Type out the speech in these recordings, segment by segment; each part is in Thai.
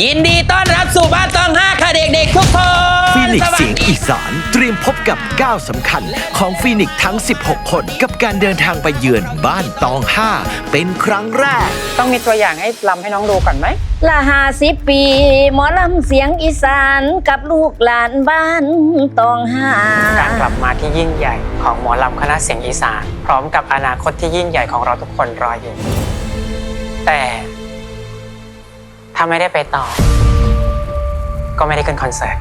ยินดีต้อนรับสู่บ้านตองห้าค่ะเด็กๆทุกคนฟีนิกซ์สวัสเสียงดีอีสานเตรียมพบกับก้าวสำคัญของฟีนิกซ์ทั้ง 16 คน กับการเดินทางไปเยือนบ้านตอง5เป็นครั้งแรก ต้องมีตัวอย่างให้ลำให้น้องดูก่อนไหมละห้าสิบปี หมอลำเสียงอีสานกับลูกหลานบ้านตองหาการกลับมาที่ยิ่งใหญ่ของหมอลำคณะเสียงอีสาน พร้อมกับอนาคตที่ยิ่งใหญ่ของเราทุกคนรออยู่ แต่ ถ้าไม่ได้ไปต่อ ก็ไม่ได้ขึ้นคอนเสิร์ต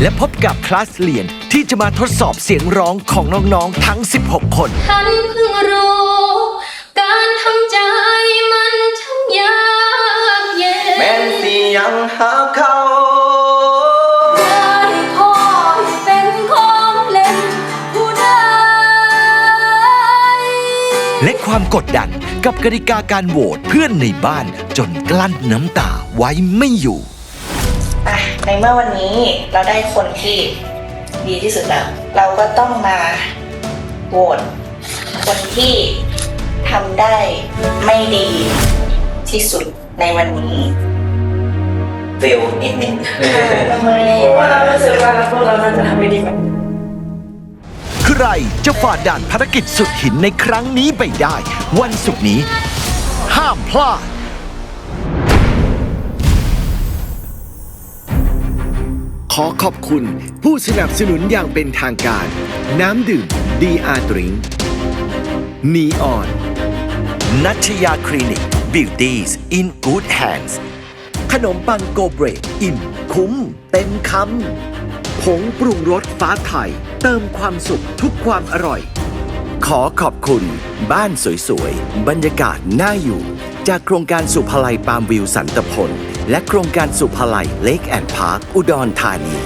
และพบกับคลาสเรียนที่จะมาทดสอบเสียงร้องของน้อง ๆ ทั้ง 16 คน ฉันเพิ่งรู้ การทำใจ และความกดดันกับกติกาการโหวตเพื่อนในบ้านจนกลั้นน้ำตาไว้ไม่อยู่ อะในเมื่อวันนี้เราได้คนที่ดีที่สุดแล้ว เราก็ต้องมาโหวตคนที่ทำได้ไม่ดีที่สุดในวันนี้เฟลนิดนึง ทำไมว่าเรารู้สึกว่าพวกเราน่าจะทำไม่ดีกว่า ใครจะฝ่าด่านภารกิจสุดหินในครั้งนี้ไปได้ วันศุกร์นี้ ห้ามพลาด ขอขอบคุณผู้สนับสนุนอย่างเป็นทางการ น้ำดื่มดีอาดริงนีออน นัชยาคลินิก Beauties in Good Hands ขนมปังโกเบรอิ่มคุ้มเต็มคำ ผงปรุงรสฟ้าไทย เติมความสุขทุกความอร่อย ขอขอบคุณ บ้านสวยๆ บรรยากาศน่าอยู่ จากโครงการสุภาลัยปามวิวสันตพล และโครงการสุภาลัยเลกแอนด์พาร์คอุดรธานี